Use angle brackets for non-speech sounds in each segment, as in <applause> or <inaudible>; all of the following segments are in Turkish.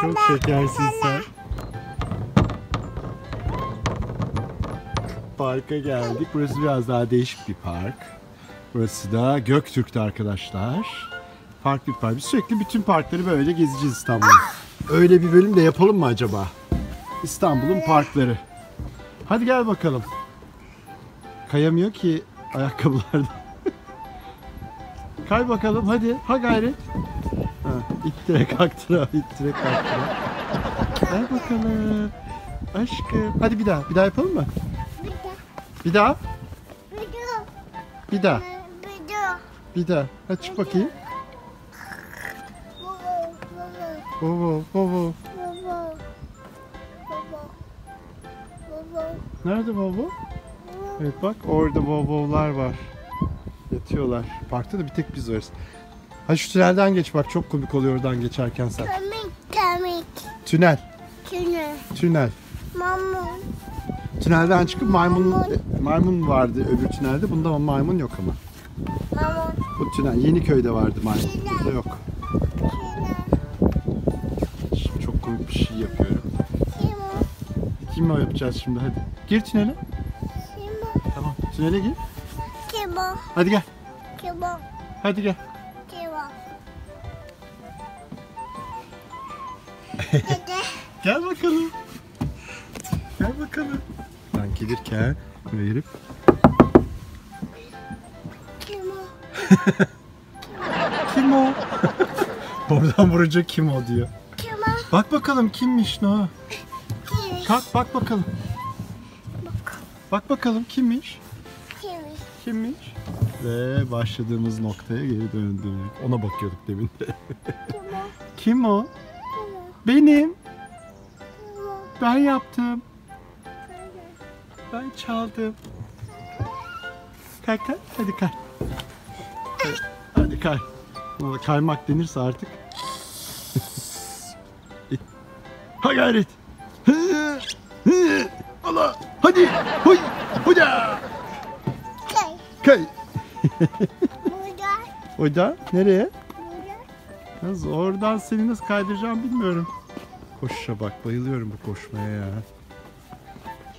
Çok şekersin sen. Parka geldik. Burası biraz daha değişik bir park. Burası da Göktürk'te arkadaşlar. Farklı bir park. Biz sürekli bütün parkları böyle gezeceğiz İstanbul'da. Öyle bir bölüm de yapalım mı acaba? İstanbul'un parkları. Hadi gel bakalım. Kayamıyor ki ayakkabılarda. <laughs> Kay bakalım hadi. Ha gayret. İttire kaktıra, ittire kaktıra. Gel bakalım. Aşkım. Hadi bir daha. Bir daha yapalım mı? Bir daha. Bir daha. Bir daha. Hadi çık bakayım. Baba, baba. Nerede baba? Evet bak orada babalar var. Yatıyorlar. Parkta da bir tek biz varız. Hadi şu tünelden geç bak çok komik oluyor oradan geçerken sen. Komik komik. Tünel. Tünü. Tünel. Mamun. Tünelden çıkıp maymun maymun vardı öbür tünelde. Bunda maymun yok ama. Mamun. Bu tünel Yeniköy'de vardı maymun. Burada yok. Şimdi çok komik bir şey yapıyorum. Simo. Kim o yapacağız şimdi hadi. Gir tünele. Simo. Tamam. Tünele gir. Simo. Hadi gel. Simo. Hadi gel. Dede. Gel bakalım. Gel bakalım. Ben gelirken verip Simo. kim o? <laughs> Oradan vurunca kim o diyor. Simo. Bak bakalım kimmiş Noah. Kimi? Kalk bak bakalım. Bak bakalım kimmiş? Kimi? Kimmiş? Ve başladığımız noktaya geri döndük. Ona bakıyorduk demin de. Simo. Kim o? Benim. Ben yaptım. Ben çaldım. Kay kay. Hadi kay. Hadi, kay. Buna kaymak denirse artık. <laughs> ha gayret. Allah. Hadi. Huy. Huda. Kay. Kay. Burada. Hoca nereye? Nasıl oradan seni nasıl kaydıracağım bilmiyorum. Koşuşa bak bayılıyorum bu koşmaya ya.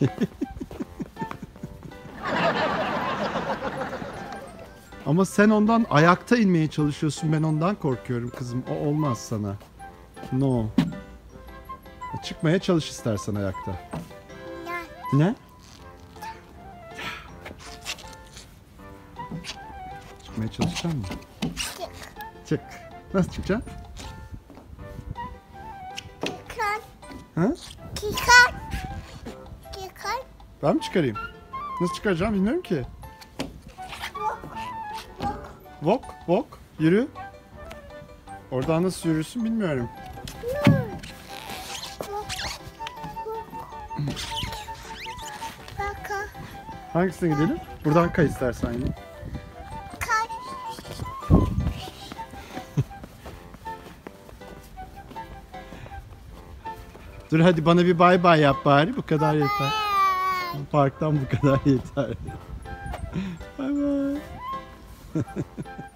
<laughs> Ama sen ondan ayakta inmeye çalışıyorsun. Ben ondan korkuyorum kızım. O olmaz sana. No. Çıkmaya çalış istersen ayakta. Ne? Ne? Çıkmaya çalışacak mısın? Çık. Çık. Nasıl çıkacaksın? Kikar. Ha? Kikar. Kikar. Ben mi çıkarayım? Nasıl çıkaracağım bilmiyorum ki. Walk, walk, yürü. Oradan nasıl yürürsün bilmiyorum. Hangisine gidelim? Buradan kay istersen yine. Dur hadi bana bir bay bay yap bari. Bu kadar yeter. Parktan bu kadar <laughs> yeter. bay bay. <laughs>